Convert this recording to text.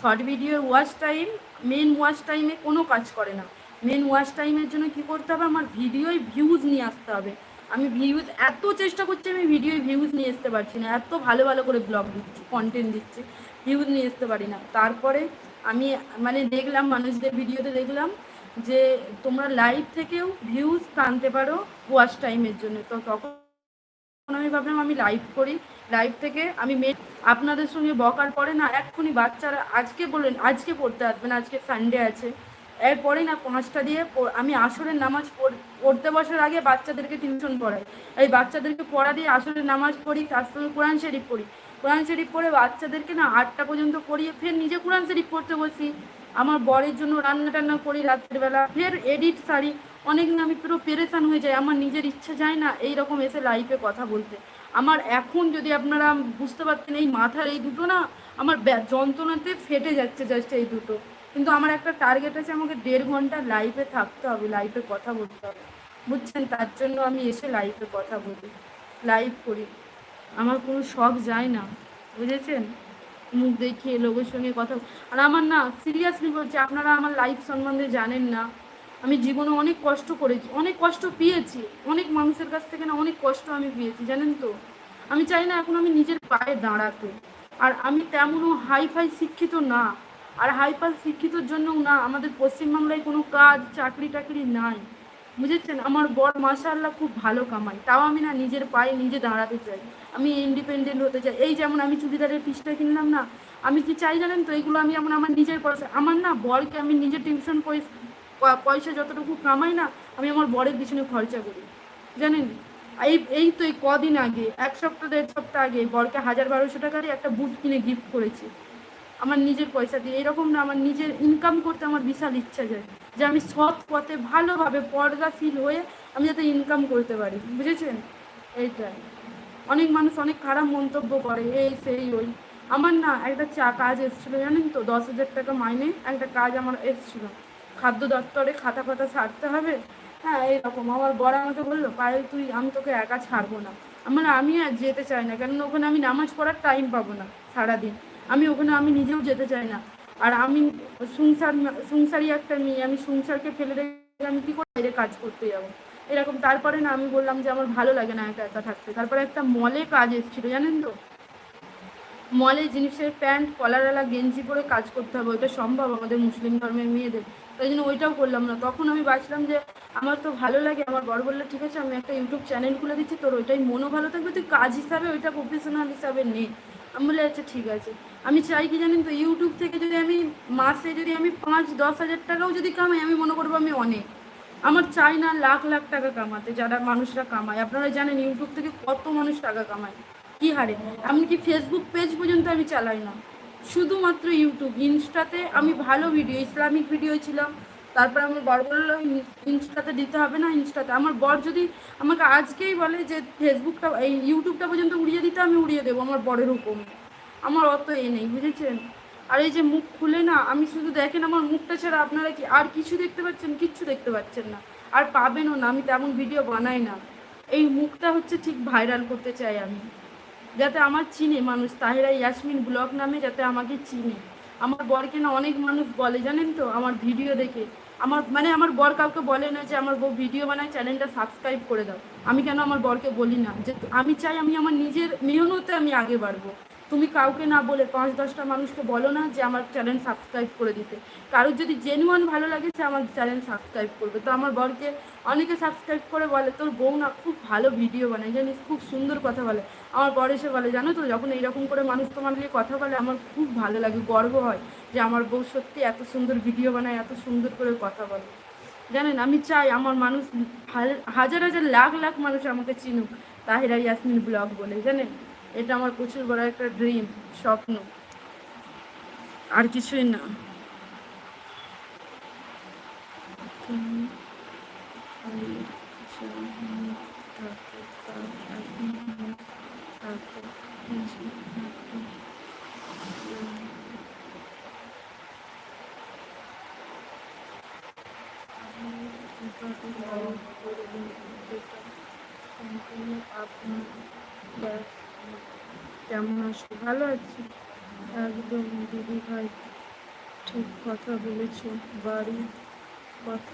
Short ভিডিওর watch time main watch টাইমে কোনো কাজ করে না। মেন ওয়াচ টাইমের জন্য কি করতে হবে? আমার ভিডিওয় ভিউজ নিয়ে আসতে হবে। আমি ভিউজ এত চেষ্টা করছি আমি ভিডিওয় ভিউজ নিয়ে আসতে পারছি না। এত ভালো ভালো করে ব্লগ দিচ্ছি কন্টেন্ট দিচ্ছি ভিউজ নিয়ে আসতে পারি না। তারপরে আমি মানে দেখলাম, মানুষদের ভিডিওতে দেখলাম যে তোমরা লাইভ থেকেও ভিউজ টানতে পারো ওয়াচ টাইমের জন্য। তো তখন আমি ভাবলাম আমি লাইভ করি। লাইভ থেকে আমি মেয়ে আপনাদের সঙ্গে বকার পরে না এক্ষুনি বাচ্চারা আজকে বললেন আজকে পড়তে আসবেন আজকে সানডে আছে। এরপরেই না পাঁচটা দিয়ে আমি আসরের নামাজ পড়- পড়তে বসার আগে বাচ্চাদেরকে টিউশন পড়াই। এই বাচ্চাদেরকে পড়া দিয়ে আসরের নামাজ পড়ি, তার সঙ্গে কোরআন শরীফ পড়ি। কোরআন শরীফ পড়ে বাচ্চাদেরকে না আটটা পর্যন্ত পড়িয়ে ফের নিজে কোরআন শরীফ পড়তে বসি। আমার বরের জন্য রান্না টান্না করি রাত্রের বেলা ফের এডিট সারি অনেক আমি পুরো পেরেশান হয়ে যাই, আমার নিজের ইচ্ছা যায় না এই রকম এসে লাইফে কথা বলতে। আমার এখন যদি আপনারা বুঝতে পারছেন এই মাথার এই দুটো না, আমার যন্ত্রণাতে ফেটে যাচ্ছে জাস্ট এই দুটো। কিন্তু আমার একটা টার্গেট আছে, আমাকে দেড় ঘণ্টা লাইফে থাকতে হবে লাইফে কথা বলতে হবে। বুঝছেন? তার জন্য আমি এসে লাইফে কথা বলি লাইভ করি। আমার কোনো শখ যায় না, বুঝেছেন? মুখ দেখিয়ে লোকের সঙ্গে কথা আর আমার না সিরিয়াসলি বলছি, আপনারা আমার লাইফ সম্বন্ধে জানেন না। আমি জীবনে অনেক কষ্ট করেছি, অনেক কষ্ট পেয়েছি। অনেক মানুষের কাছ থেকে না অনেক কষ্ট আমি পেয়েছি, জানেন তো? আমি চাই না এখন আমি নিজের পায়ে দাঁড়াতে। আর আমি তেমনও হাই ফাই শিক্ষিত না। আর হাই ফাই শিক্ষিতর জন্যও না, আমাদের পশ্চিমবাংলায় কোনো কাজ, চাকরি টাকরি নাই। বুঝেছেন? আমার বর মাশাআল্লাহ খুব ভালো কামাই তাও আমি না নিজের পায়ে নিজে দাঁড়াতে চাই। আমি ইন্ডিপেন্ডেন্ট হতে চাই। এই যেমন আমি চুড়িদারের পিসটা কিনলাম না, আমি কি চাই জানেন তো? এইগুলো আমি যেমন আমার নিজের পয়সা। আমার না বরকে আমি নিজের টিউশন পয়সা পয়সা যতটুকু কামাই না, আমি আমার বরের পিছনে খরচা করি। জানেন? এই এই তো এই কদিন আগে, এক সপ্তাহ, দেড় সপ্তাহ আগে বরকে হাজার বারোশো টাকারই একটা বুট কিনে গিফট করেছি। আমার নিজের পয়সা দিয়ে, এরকম না আমার নিজের ইনকাম করতে আমার বিশাল ইচ্ছা যায়। যে আমি সৎ পথে ভালোভাবে পর্দাশীল হয়ে আমি যাতে ইনকাম করতে পারি, বুঝেছেন? এইটাই। অনেক মানুষ অনেক খারাপ মন্তব্য করে, এই, সেই, ওই। আমার না একটা চা কাজ এসেছিল, জানেন তো? দশ হাজার টাকা মাইনে একটা কাজ আমার এসেছিল। খাদ্য দপ্তরে খাতা ফাতা ছাড়তে হবে? হ্যাঁ এইরকম আমার বড় আমাকে বলল, পায়েল, তুই, আমি তোকে একা ছাড়বো না। আমার আমি আর যেতে চাই না কেননা ওখানে আমি নামাজ পড়ার টাইম পাবো না সারাদিন। আমি ওখানে, আমি নিজেও যেতে চাই না। আর আমি সংসার সংসারই একটা মেয়ে, আমি সংসারকে ফেলে রেখে আমি কী করে বাইরে কাজ করতে যাব? এরকম, তারপরে না আমি বললাম যে আমার ভালো লাগে না একা একা থাকতে। তারপরে একটা মলে কাজ এসেছিল, জানেন তো? মলে জিনিসের প্যান্ট কলারওয়ালা গেঞ্জি পরে কাজ করতে হবে, ওইটা সম্ভব আমাদের মুসলিম ধর্মের মেয়েদের। তাই জন্য ওইটাও করলাম না। তখন আমি বাঁচলাম যে আমার তো ভালো লাগে, আমার বর বলল, ঠিক আছে, আমি একটা ইউটিউব চ্যানেল খুলে দিচ্ছি, তোর ওইটাই মনও ভালো থাকবে, তুই কাজ হিসাবে ওইটা প্রফেশনাল হিসাবে নে। আমি বলে আচ্ছা ঠিক আছে। আমি চাই কি জানেন তো ইউটিউব থেকে যদি আমি মাসে যদি আমি পাঁচ, দশ হাজার টাকাও যদি কামাই, আমি মনে করব আমি অনেক। আমার চাই না লাখ লাখ টাকা কামাতে, যারা মানুষরা কামায়। আপনারা জানেন ইউটিউব থেকে কত মানুষ টাকা কামায়। কি হারে? এমনকি ফেসবুক পেজ পর্যন্ত আমি চালাই না। শুধুমাত্র ইউটিউব ইনস্টাতে আমি ভালো ভিডিও ইসলামিক ভিডিও ছিলাম। তারপর আমার বর বলল ইনস্টাতে দিতে হবে না, ইনস্টাতে। আমার বর যদি আমাকে আজকেই বলে যে, ফেসবুকটা, এই ইউটিউবটা পর্যন্ত উড়িয়ে দিতে, আমি উড়িয়ে দেবো আমার বরের হুকুম আমার অত এ নেই, বুঝেছেন? আর এই যে মুখ খুলে না, আমি শুধু দেখেন আমার মুখটা ছাড়া আপনারা কি, আর কিছু দেখতে পাচ্ছেন? কিচ্ছু দেখতে পাচ্ছেন না। আর পাবেনও না, আমি তেমন ভিডিও বানাই না। এই মুখটা হচ্ছে ঠিক ভাইরাল করতে চাই আমি। যাতে আমার চিনে মানুষ, তাহেরা ইয়াসমিন ব্লগ নামে যাতে আমাকে চিনে। আমার বরকে না অনেক মানুষ বলে জানেন তো? আমার ভিডিও দেখে। আমার মানে আমার বর কাউকে বলে না যে আমার বউ ভিডিও বানায়, চ্যানেলটা সাবস্ক্রাইব করে দাও। আমি কেন আমার বরকে বলি না? যে আমি চাই আমি আমার নিজের মেহনতে আমি আগে বাড়বো। তুমি কাউকে না বলে পাঁচ দশটা মানুষকে বলো না যে আমার চ্যানেল সাবস্ক্রাইব করে দিতে। কারোর যদি জেনুয়ান ভালো লাগে, সে আমার চ্যানেল সাবস্ক্রাইব করবে। তো আমার বরকে অনেকে সাবস্ক্রাইব করে বলে, তোর বউ না খুব ভালো ভিডিও বানায়, জানিস? খুব সুন্দর কথা বলে। আমার বর এসে বলে, জানো তো, যখন এইরকম করে মানুষ তোমার নিয়ে কথা বলে, আমার খুব ভালো লাগে, গর্ব হয় যে আমার বউ সত্যি এত সুন্দর ভিডিও বানায়, এত সুন্দর করে কথা বলে। জানেন, আমি চাই আমার মানুষ হাজার হাজার, লাখ লাখ মানুষ আমাকে চিনুক, তাহিরা ইয়াসমিন ব্লগ বলে, জানেন? এটা আমার প্রচুর বড় একটা ড্রিম স্বপ্ন। আর কিছুই না। কেমন আছো? ভালো আছি। একদম দিদি ভাই ঠিক কথা বলেছ। বাড়ি কথা